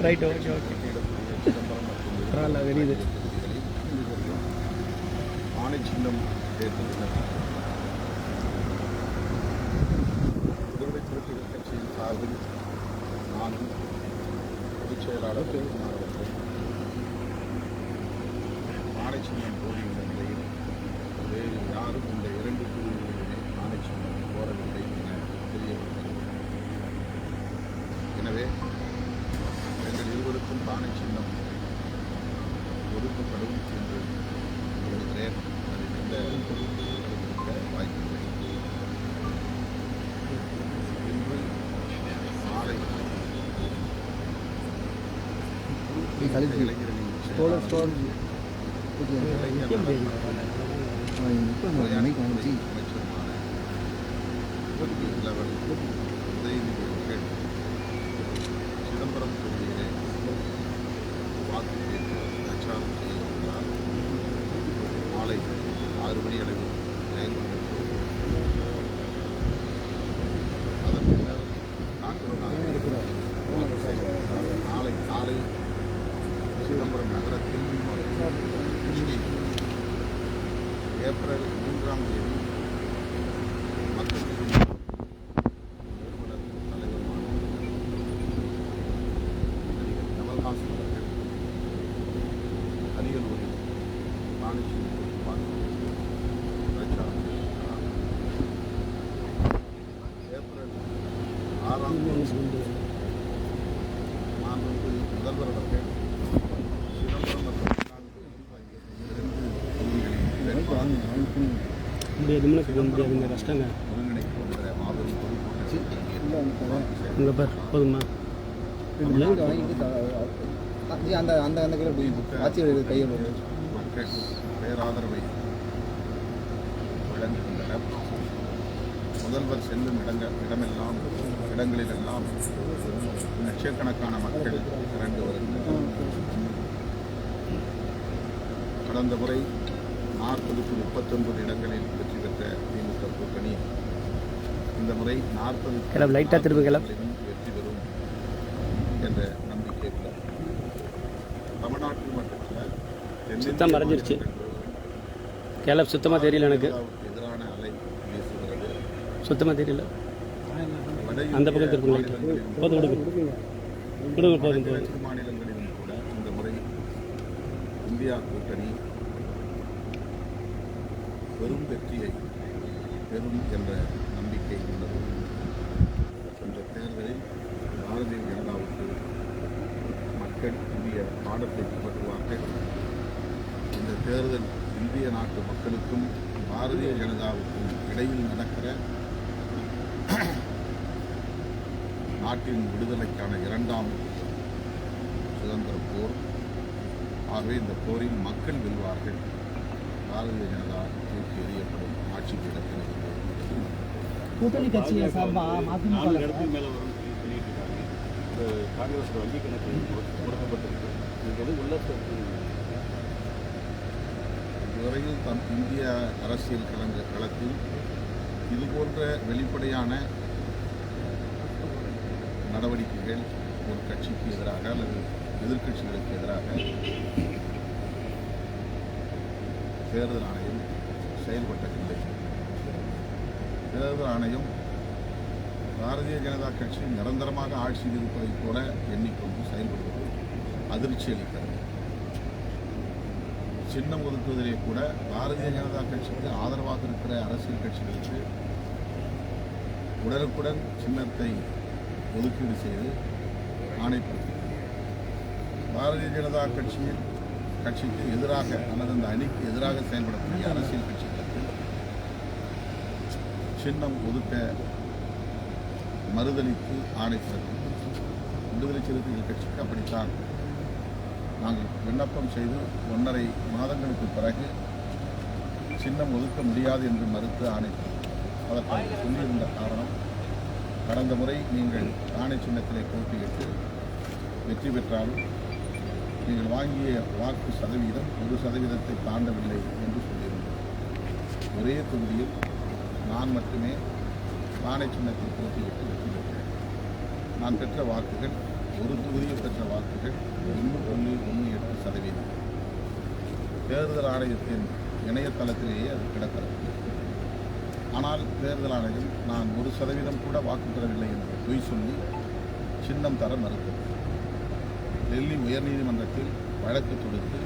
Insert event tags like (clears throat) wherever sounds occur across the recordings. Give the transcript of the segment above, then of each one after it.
Right okay okay பரவாயில்ல தெரியுது ஆணை சின்னம் விடுதலை சிறுத்தைகள் கட்சியின் சார்பில் நானும் பொதுச் செயலாளர் ஆணை சின்னம் கோரியுள்ள நிலையில் வேறு யாரும் இந்த இரண்டு ஒதுக்கப்படும் என்று நினைக்கிறேன் அதில் எந்த இருக்க வாய்ப்பில்லை இன்று நாளை இளைஞரணியின் செயலாளர் இளைஞர் அமைச்சருமான இளவல் ஆறாம் தேதி வந்து முதல்வர் அவர்கள் சிதம்பரம் மற்றும் தமிழ்நாடு முடியாது போக முடியாதுங்க கஷ்டங்க ஒருங்கிணைக்கின்ற மாபெரும் போதுமா அந்த அந்த அந்த போய் ஆட்சியோட கையில் பேராதரவை வழங்குகின்றனர் முதல்வர் செல்லும் இடங்க இடமெல்லாம் இடங்களிலெல்லாம் லட்சக்கணக்கான மக்கள் திரண்டு வருகின்றனர் கடந்த முறை நாற்பதுக்கு முப்பத்தொன்பது இடங்களில் வெற்றி பெற்ற திமுக கூட்டணி இந்த முறை நாற்பது கிளம்பு, light ஆ திரும்பு, கிளம்பு. வெற்றி பெறும் என்ற நம்பிக்கை உள்ளது தமிழ்நாட்டில் மட்டுமல்ல சுத்தம் மறைஞ்சிருச்சு. கிளப் சுத்தமாக தெரியல எனக்கு சுத்தமாக தெரியல. அந்த பக்கம் இந்திய திருப்புங்க மாநிலங்களிலும் போதும் போதும் போதும் மாநிலங்களிலும் கூட இந்த முறை இந்தியா கூட்டணி பெரும் வெற்றியை பெறும் என்ற நம்பிக்கை உள்ளது. சென்ற தேர்தலில் பாரதிய ஜனதாவுக்கு மக்கள் இந்திய பாடத்தை புகட்டுவார்கள். இந்த தேர்தல் இந்திய நாட்டு மக்களுக்கும் பாரதிய ஜனதாவுக்கும் இடையில் நடக்கிற (clears throat) நாட்டின் விடுதலைக்கான இரண்டாம் சுதந்திர போர். ஆகவே இந்த போரில் மக்கள் வெல்வார்கள். பாரதிய ஜனதா தூக்கி எறியப்படும் ஆட்சி பீடத்தில் கூட்டணி கட்சியை காங்கிரஸோட வங்கி கணக்கு முடக்கப்பட்டிருக்கு. எது உள்ள இதுவரையில் தம் இந்திய அரசியல் களங்க களத்தில் இது போன்ற வெளிப்படையான நடவடிக்கைகள் ஒரு கட்சிக்கு எதிராக அல்லது எதிர்க்கட்சிகளுக்கு எதிராக தேர்தல் ஆணையம் செயல்பட்டதில்லை. தேர்தல் ஆணையம் பாரதிய ஜனதா கட்சி நிரந்தரமாக ஆட்சியில் இருப்பதைப் போல எண்ணிக்கொண்டு செயல்படுவது அதிர்ச்சி அளிக்கிறது. சின்னம் ஒதுக்குவதிலே கூட பாரதிய ஜனதா கட்சிக்கு ஆதரவாக இருக்கிற அரசியல் கட்சிகளுக்கு உடனுக்குடன் சின்னத்தை ஒதுக்கீடு செய்து ஆணைப்படுத்தி பாரதிய ஜனதா கட்சியின் கட்சிக்கு எதிராக அல்லது அந்த அணிக்கு எதிராக செயல்படக்கூடிய அரசியல் கட்சிகளுக்கு சின்னம் ஒதுக்க மறுதளித்து ஆணை பிறப்பித்தது விடுதலை சிறுத்தைகள் கட்சிக்கு அப்படித்தான் நாங்கள் விண்ணப்பம் செய்து ஒன்றரை மாதங்களுக்கு பிறகு சின்னம் ஒதுக்க முடியாது என்று மறுத்து ஆணை அதற்காக சொல்லியிருந்த காரணம் கடந்த முறை நீங்கள் ஆணை சின்னத்திலே போட்டியிட்டு வெற்றி பெற்றாலும் நீங்கள் வாங்கிய வாக்கு சதவீதம் ஒரு சதவீதத்தை தாண்டவில்லை என்று சொல்லியிருந்தோம். ஒரே தொகுதியில் நான் மட்டுமே ஆணை சின்னத்தில் போட்டியிட்டு வெற்றி பெற்றேன். நான் பெற்ற வாக்குகள் ஒரு தொகுதி பெற்ற வாக்கு வாக்குகள் ஒன்று புள்ளி ஒன்று எட்டு சதவீதம் தேர்தல் ஆணையத்தின் இணையதளத்திலேயே அது கிடக்கிறது. ஆனால் தேர்தல் ஆணையம் நான் ஒரு சதவீதம் கூட வாக்கு பெறவில்லை என்று பொய் சொல்லி சின்னம் தர மறுத்தது. டெல்லி உயர்நீதிமன்றத்தில் வழக்கு தொடுத்து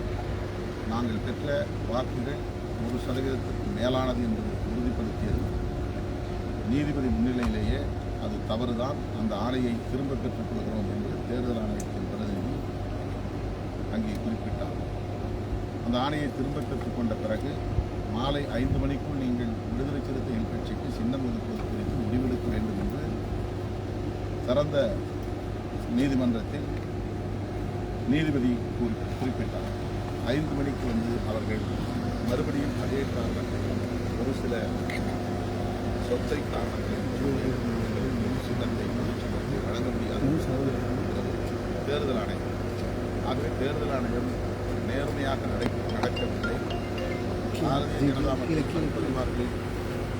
நாங்கள் பெற்ற வாக்குகள் ஒரு சதவீதத்திற்கு மேலானது என்பதை உறுதிப்படுத்தியது. நீதிபதி முன்னிலையிலேயே அது தவறுதான். அந்த ஆணையை திரும்ப பெற்றுக் கொள்கிறோம் என்று தேர்தல் ஆணையத்தின் பிரதிநிதி அங்கே குறிப்பிட்டார். அந்த ஆணையை திரும்ப பெற்றுக்கொண்ட பிறகு மாலை ஐந்து மணிக்குள் நீங்கள் விடுதலை சிறுத்தைகள் கட்சிக்கு சின்னம் ஒதுக்குவது குறித்து முடிவெடுக்க வேண்டும் என்று சிறந்த நீதிமன்றத்தில் நீதிபதி கூறி குறிப்பிட்டார். ஐந்து மணிக்கு வந்து அவர்கள் மறுபடியும் அதே காரணங்கள் ஒரு சில சொத்தை காரணங்கள் சின்னத்தை வழங்க முடியாது தேர்தல் ஆணையம். ஆகவே தேர்தல் ஆணையம் நேர்மையாக நடக்க நடக்கவில்லை. பாரதிய ஜனதா மற்றும் பரிமாறுகளின்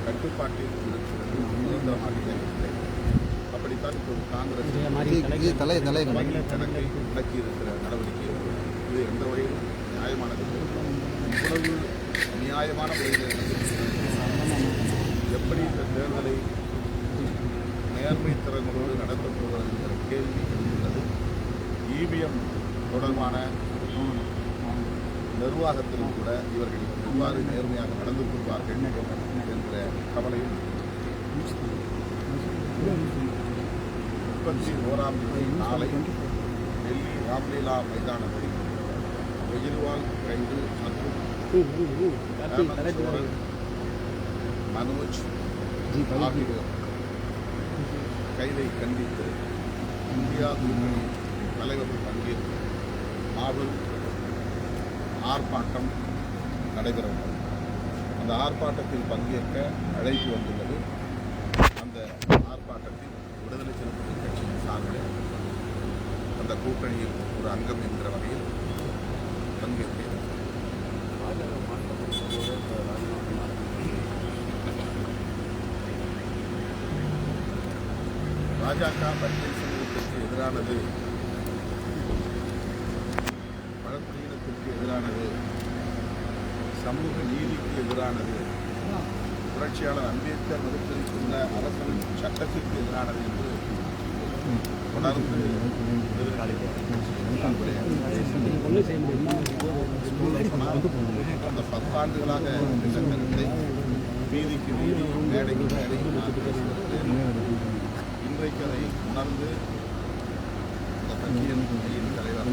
கட்டுப்பாட்டில் இருக்கிறது. சுதந்திரமாக இயங்கவில்லை அப்படித்தான் இப்போது காங்கிரஸ் தலை தலை கணக்கை முடக்கி இருக்கிற நடவடிக்கை இது. எந்த வகையிலும் நியாயமானது. இவ்வளவு நியாயமான முறையில் எப்படி இந்த தேர்தலை நேர்மை திறனோடு நடத்தப் போகிறது என்கிற கேள்வி எழுந்துள்ளது இவிஎம் தொடர்பான நிர்வாகத்திலும் கூட இவர்கள் எவ்வாறு நேர்மையாக நடந்து கொள்வார்கள் என்ற கவலையும் முப்பத்தி ஓராம் தேதி நாளை டெல்லி ராம்லீலா மைதானத்தில் கெஜ்ரிவால் கைது மற்றும் மனோஜ் ஆகியோர் கைதை கண்டித்து இந்தியா தலைவர்கள் தலைவர் மாபெரும் ஆர்ப்பாட்டம் நடைபெற உள்ளது அந்த ஆர்ப்பாட்டத்தில் பங்கேற்க அழைப்பு வந்துள்ளது. அந்த ஆர்ப்பாட்டத்தில் விடுதலை சிறுத்தைகள் கட்சியின் சார்பில் அந்த கூட்டணியில் ஒரு அங்கம் என்கிற வகையில் பங்கேற்கிறேன் பாஜக மாற்றப்பட்டதோடு சமூகத்திற்கு எதிரானது பழங்குடியினத்திற்கு எதிரானது சமூக நீதிக்கு எதிரானது. புரட்சியாளர் அம்பேத்கர் வகுத்திருக்கின்ற அரசமைப்பு சட்டத்திற்கு எதிரானது என்று தொடர்ந்து செய்ய முடியும் அந்த பத்தாண்டுகளாக இந்த கருத்தை வீதிக்கு வீதி மேடைக்கு மேடை நான் பேசி இன்றைக்கு அதை உணர்ந்து இந்த கட்சியின் கட்சியின் தலைவர்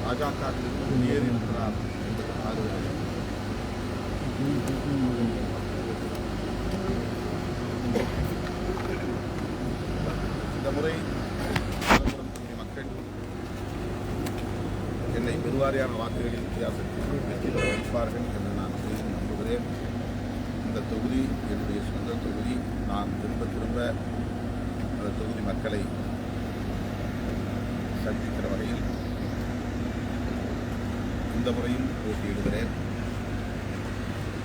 பாஜகவிலிருந்து இருக்கிறார் என்பது ஆறுதல் இந்த முறை மக்கள் என்னை பெருவாரியான வாக்குகளின் வித்தியாசத்தில் வெற்றி பெற வைப்பார்கள் என்று நான் பெரிதும் நம்புகிறேன். இந்த தொகுதி என்னுடைய சொந்த தொகுதி. நான் திரும்ப திரும்ப அந்த தொகுதி மக்களை சந்திக்கிற வகையில் இந்த முறையும் போட்டியிடுகிறேன்.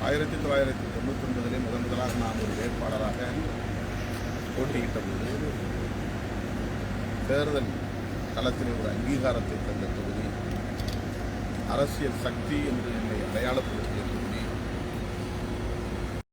ஆயிரத்தி தொள்ளாயிரத்தி தொண்ணூத்தொன்பதிலே முதன் முதலாக நான் ஒரு வேட்பாளராக போட்டியிட்ட போது தேர்தல் களத்தில் ஒரு அங்கீகாரத்தை தந்த தொகுதி அரசியல் சக்தி என்று என்னை அடையாளப்படுத்தி